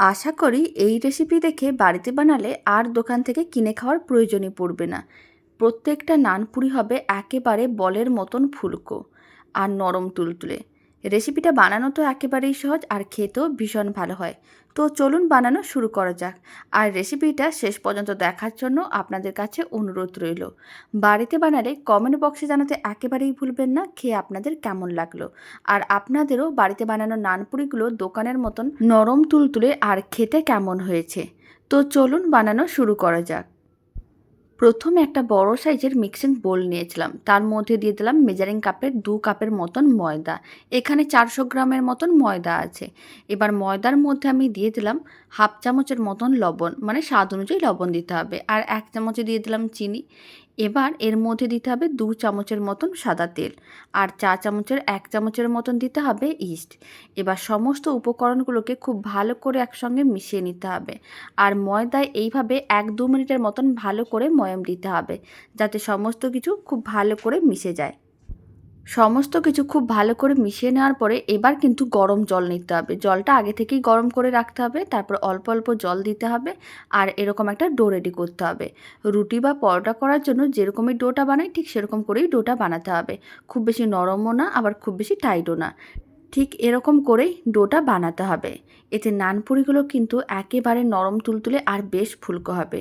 আশা করি এই রেসিপি দেখে বাড়িতে বানালে আর দোকান থেকে কিনে খাওয়ার প্রয়োজনই পড়বে না। প্রত্যেকটা নানপুরি হবে একেবারে বলের মতন ফুলকো আর নরম তুলতুলে। রেসিপিটা বানানো তো একেবারেই সহজ আর খেতেও ভীষণ ভালো হয়। তো চলুন বানানো শুরু করা যাক। আর রেসিপিটা শেষ পর্যন্ত দেখার জন্য আপনাদের কাছে অনুরোধ রইল। বাড়িতে বানালে কমেন্ট বক্সে জানাতে একেবারেই ভুলবেন না, খেয়ে আপনাদের কেমন লাগল। আর আপনাদেরও বাড়িতে বানানো নানপুরিগুলো দোকানের মতন নরম তুলতুলে আর খেতে কেমন হয়েছে। তো চলুন বানানো শুরু করা যাক। প্রথমে একটা বড় সাইজের মিক্সিং বোল নিয়েছিলাম। তার মধ্যে দিয়ে দিলাম মেজারিং কাপের দু কাপের মতন ময়দা। এখানে চারশো গ্রামের মতন ময়দা আছে। এবার ময়দার মধ্যে আমি দিয়ে দিলাম হাফ চামচের মতন লবণ মানে স্বাদ অনুযায়ী লবণ দিতে হবে। আর এক চামচে দিয়ে দিলাম চিনি। এবার এর মধ্যে দিতে হবে দু চামচের মতন সাদা তেল আর চা চামচের এক চামচের মতন দিতে হবে ইস্ট। এবার সমস্ত উপকরণগুলোকে খুব ভালো করে একসঙ্গে মিশিয়ে নিতে হবে আর ময়দায় এইভাবে এক দু মিনিটের মতন ভালো করে ময়ম দিতে হবে যাতে সমস্ত কিছু খুব ভালো করে মিশে যায়। সমস্ত কিছু খুব ভালো করে মিশিয়ে নেওয়ার পরে এবার কিন্তু গরম জল নিতে হবে। জলটা আগে থেকেই গরম করে রাখতে হবে, তারপর অল্প অল্প জল দিতে হবে আর এরকম একটা ডো রেডি করতে হবে। রুটি বা পরোটা করার জন্য যেরকমই ডোটা বানাই ঠিক সেরকম করেই ডোটা বানাতে হবে। খুব বেশি নরমও না, আবার খুব বেশি টাইটও না। ঠিক এরকম করেই ডোটা বানাতে হবে। এতে নানপুরিগুলো কিন্তু একেবারে নরম তুলতুলে আর বেশ ফুলকো হবে।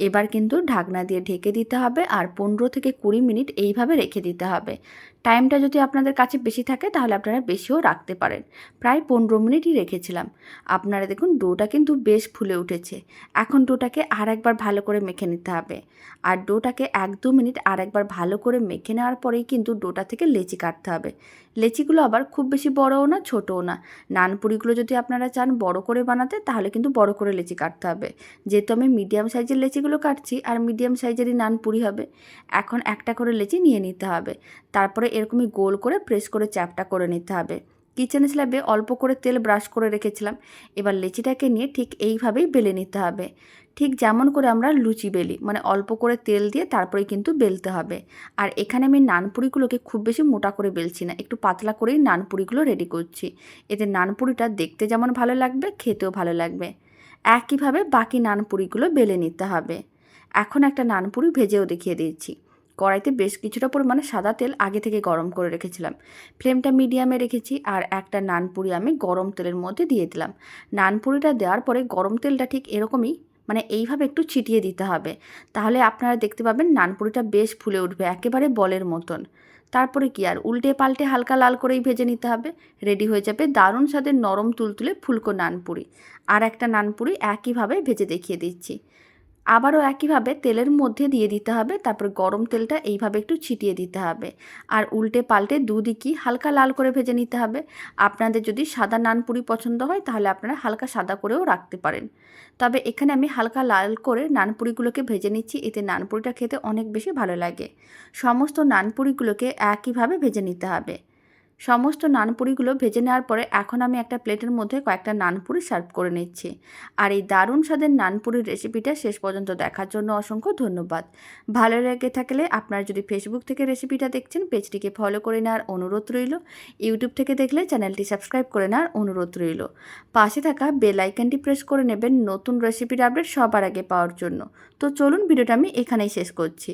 এবার কিন্তু ঢাকনা দিয়ে ঢেকে দিতে হবে আর পনেরো থেকে কুড়ি মিনিট এইভাবে রেখে দিতে হবে। টাইমটা যদি আপনাদের কাছে বেশি থাকে, তাহলে আপনারা বেশিও রাখতে পারেন। প্রায় পনেরো মিনিটই রেখেছিলাম। আপনারা দেখুন, ডোটা কিন্তু বেশ ফুলে উঠেছে। এখন ডোটাকে আর একবার ভালো করে মেখে নিতে হবে। আর ডোটাকে এক দু মিনিট আর একবার ভালো করে মেখে নেওয়ার পরেই কিন্তু ডোটা থেকে লেচি কাটতে হবে। লেচিগুলো আবার খুব বেশি বড়ও না, ছোটও না। নানপুরিগুলো যদি আপনারা চান বড় করে বানাতে, তাহলে কিন্তু বড় করে লেচি কাটতে হবে। যেহেতু আমি মিডিয়াম সাইজের লেচিগুলো কাটছি, আর মিডিয়াম সাইজেরই নানপুরি হবে, এখন একটা করে লেচি নিয়ে নিতে হবে। তারপরে এরকমই গোল করে প্রেস করে চ্যাপটা করে নিতে হবে। কিচেন স্ল্যাবে অল্প করে তেল ব্রাশ করে রেখেছিলাম। এবার লেচিটাকে নিয়ে ঠিক এইভাবেই বেলে নিতে হবে। ঠিক যেমন করে আমরা লুচি বেলি মানে অল্প করে তেল দিয়ে তারপরে কিন্তু বেলতে হবে। আর এখানে আমি নানপুরিগুলোকে খুব বেশি মোটা করে বেলছি না, একটু পাতলা করেই নানপুরিগুলো রেডি করছি। এতে নানপুরিটা দেখতে যেমন ভালো লাগবে, খেতেও ভালো লাগবে। একইভাবে বাকি নানপুরিগুলো বেলে নিতে হবে। এখন একটা নানপুরি ভেজেও দেখিয়ে দিচ্ছি। কড়াইতে বেশ কিছুটা পরিমাণে সাদা তেল আগে থেকে গরম করে রেখেছিলাম। ফ্লেমটা মিডিয়ামে রেখেছি আর একটা নানপুরি আমি গরম তেলের মধ্যে দিয়ে দিলাম। নানপুরিটা দেওয়ার পরে গরম তেলটা ঠিক এরকমই মানে এইভাবে একটু ছিটিয়ে দিতে হবে। তাহলে আপনারা দেখতে পাবেন নানপুরিটা বেশ ফুলে উঠবে, একেবারে বলের মতন। তারপরে কি আর, উল্টে পাল্টে হালকা লাল করেই ভেজে নিতে হবে। রেডি হয়ে যাবে দারুণ স্বাদের নরম তুলতুলে ফুলকো নানপুরি। আর একটা নানপুরি একইভাবে ভেজে দেখিয়ে দিচ্ছি। আবারও একইভাবে তেলের মধ্যে দিয়ে দিতে হবে। তারপর গরম তেলটা এইভাবে একটু ছিটিয়ে দিতে হবে। আর উল্টে পাল্টে দুদিকই হালকা লাল করে ভেজে নিতে হবে। আপনাদের যদি সাদা নানপুরি পছন্দ হয়, তাহলে আপনারা হালকা সাদা করেও রাখতে পারেন। তবে এখানে আমি হালকা লাল করে নানপুরিগুলোকে ভেজে নিচ্ছি। এতে নানপুরিটা খেতে অনেক বেশি ভালো লাগে। সমস্ত নানপুরিগুলোকে একইভাবে ভেজে নিতে হবে। সমস্ত নানপুরিগুলো ভেজে নেওয়ার পরে এখন আমি একটা প্লেটের মধ্যে কয়েকটা নানপুরি সার্ভ করে নিচ্ছি। আর এই দারুণ স্বাদের নানপুরির রেসিপিটা শেষ পর্যন্ত দেখার জন্য অসংখ্য ধন্যবাদ। ভালো লেগে থাকলে আপনারা যদি ফেসবুক থেকে রেসিপিটা দেখছেন, পেজটিকে ফলো করে নেওয়ার অনুরোধ রইল। ইউটিউব থেকে দেখলে চ্যানেলটি সাবস্ক্রাইব করে নেওয়ার অনুরোধ রইল। পাশে থাকা বেল আইকনটি প্রেস করে নেবেন নতুন রেসিপির আপডেট সবার আগে পাওয়ার জন্য। তো চলুন ভিডিওটা আমি এখানেই শেষ করছি।